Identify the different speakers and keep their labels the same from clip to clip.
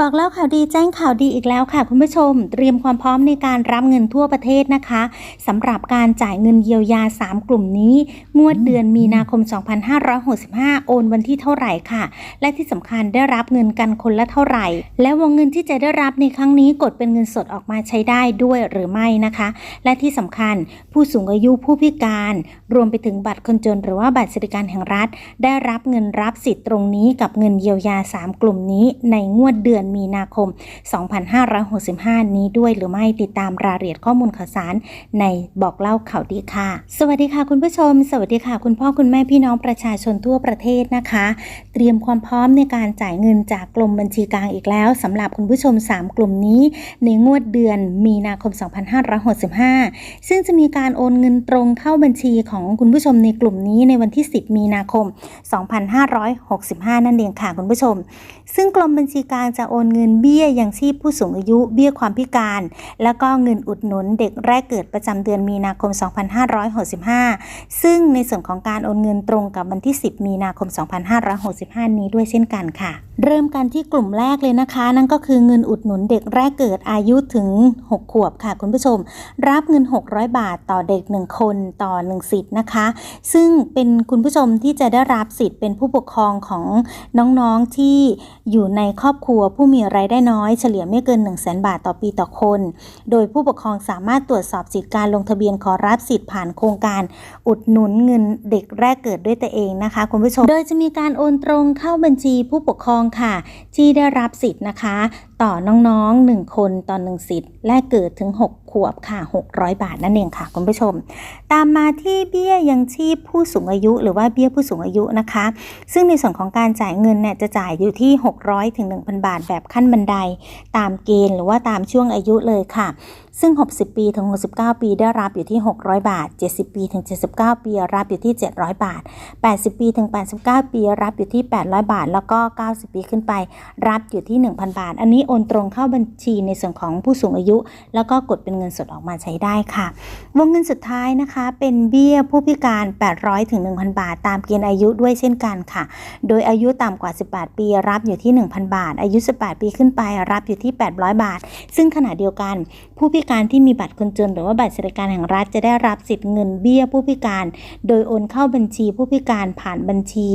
Speaker 1: บอกแล้วข่าวดีแจ้งข่าวดีอีกแล้วค่ะ คุณผู้ชม เตรียมความพร้อมในการรับเงินทั่วประเทศนะคะสำหรับการจ่ายเงินเยียวยา 3 กลุ่มนี้งวดเดือนมีนาคม 2565 โอนวันที่เท่าไหร่ค่ะ และที่สำคัญได้รับเงินกันคนละเท่าไหร่ และวงเงินที่จะได้รับในครั้งนี้กดเป็นเงินสดออกมาใช้ได้ด้วยหรือไม่นะคะ และที่สำคัญผู้สูงอายุผู้พิการ รวมไปถึงบัตรคนจน หรือว่าบัตรสวัสดิการแห่งรัฐ ได้รับเงินรับสิทธิ์ตรงนี้กับเงินเยียวยา 3 กลุ่มนี้ในงวดเดือนมีนาคม 2565 นี้ด้วยหรือไม่ติดตามรายละเอียดข้อมูลข่าวสาร ในบอกเล่าข่าวดีค่ะ สวัสดีค่ะคุณผู้ชม สวัสดีค่ะ คุณพ่อคุณแม่พี่น้องประชาชนทั่วประเทศนะคะ เตรียมความพร้อมในการจ่ายเงินจากกรมบัญชีกลางอีกแล้วสำหรับคุณผู้ชม 3 กลุ่มนี้ ในงวดเดือนมีนาคม 2565 ซึ่งจะมีการโอนเงินตรงเข้าบัญชีของคุณผู้ชมในกลุ่มนี้ในวันที่ 10 มีนาคม 2565 นั่นเองค่ะคุณผู้ชม ซึ่งกรมบัญชีกลางจะโออนเงินเบี้ยยังชีพผู้สูงอายุเบี้ยความพิการ แล้วก็เงินอุดหนุนเด็กแรกเกิดประจำเดือนมีนาคม 2565 ซึ่งในส่วนของการโอนเงินตรงกับวันที่ 10 มีนาคม 2565 นี้ด้วยเช่นกันค่ะ เริ่มกันที่กลุ่มแรกเลยนะคะ นั่นก็คือเงินอุดหนุนเด็กแรกเกิดอายุถึง 6 ขวบค่ะคุณผู้ชม รับเงิน 600 บาทต่อเด็ก 1 คนต่อ 1 สิทธิ์นะคะ ซึ่งเป็นคุณผู้ชมที่จะได้รับสิทธิ์เป็นผู้ปกครองของน้องๆที่อยู่ในครอบครัวผู้มีรายได้น้อยเฉลี่ยไม่เกิน 1 0 0 0 0แบาทต่อปีต่อคน โดยผู้ปกครองสามารถตรวจสอบสิทธิการลงทะเบียนขอรับสิทธิ์ผ่านโครงการ อุดหนุนเงินเด็กแรกเกิดด้วยตัวเองนะคะคุณผู้ชม โดยจะมีการโอนตรงเข้าบัญชีผู้ปกครองค่ะ ที่ได้รับสิทธิ์นะคะ ต่อน้องๆ 1 คนต่อ1สิทธิ์แรกเกิดถึง 6 วบค่ะ 600 บาทนั่นเองค่ะ คุณผู้ชม ตามมาที่เบี้ยยังชีพผู้สูงอายุ หรือว่าเบี้ยผู้สูงอายุนะคะ ซึ่งในส่วนของการจ่ายเงินเนี่ยจะจ่ายอยู่ที่ 600ถึง1,000 บาทแบบขั้นบันได ตามเกณฑ์หรือว่าตามช่วงอายุเลยค่ะ ซึ่ง 60 ปีถึง 69 ปีได้รับอยู่ที่ 600 บาท 70 ปีถึง 79 ปี รับอยู่ที่ 700 บาท 80 ปีถึง 89 ปี รับอยู่ที่ 800 บาท แล้วก็ 90 ปีขึ้นไป รับอยู่ที่ 1,000 บาท อันนี้โอนตรงเข้าบัญชีในส่วนของผู้สูงอายุ แล้วก็กดเป็นเงินสดออกมาใช้ได้ค่ะ วงเงินสุดท้ายนะคะ เป็นเบี้ยผู้พิการ 800ถึง1,000 บาท ตามเกณฑ์อายุด้วยเช่นกันค่ะ โดยอายุต่ำกว่า 18 ปี รับอยู่ที่ 1,000 บาท อายุ 18 ปีขึ้นไป รับอยู่ที่ 800 บาท ซึ่งขณะเดียวกันผู้พิการที่มีบัตรคนจนหรือว่าบัตรสวัสดิการแห่งรัฐจะได้รับสิทธิ์เงินเบี้ยผู้พิการ โดยโอนเข้าบัญชีผู้พิการผ่านบัญชี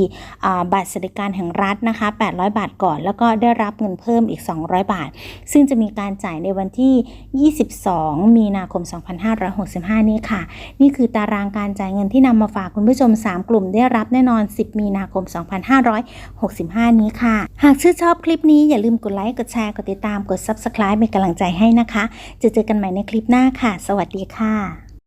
Speaker 1: บัตรสวัสดิการแห่งรัฐนะคะ 800 บาทก่อน แล้วก็ได้รับเงินเพิ่มอีก 200 บาท ซึ่งจะมีการจ่ายในวันที่ 22 มีนาคม 2565 นี้ค่ะ นี่คือตารางการจ่ายเงินที่นำมาฝากคุณผู้ชม 3 กลุ่มได้รับแน่นอน 10 มีนาคม 2565 นี้ค่ะ หากชื่นชอบคลิปนี้อย่าลืมกดไลค์กดแชร์กดติดตามกด Subscribe เป็นกำลังใจให้นะคะ จะเจอกันใหม่ในคลิปหน้าค่ะ สวัสดีค่ะ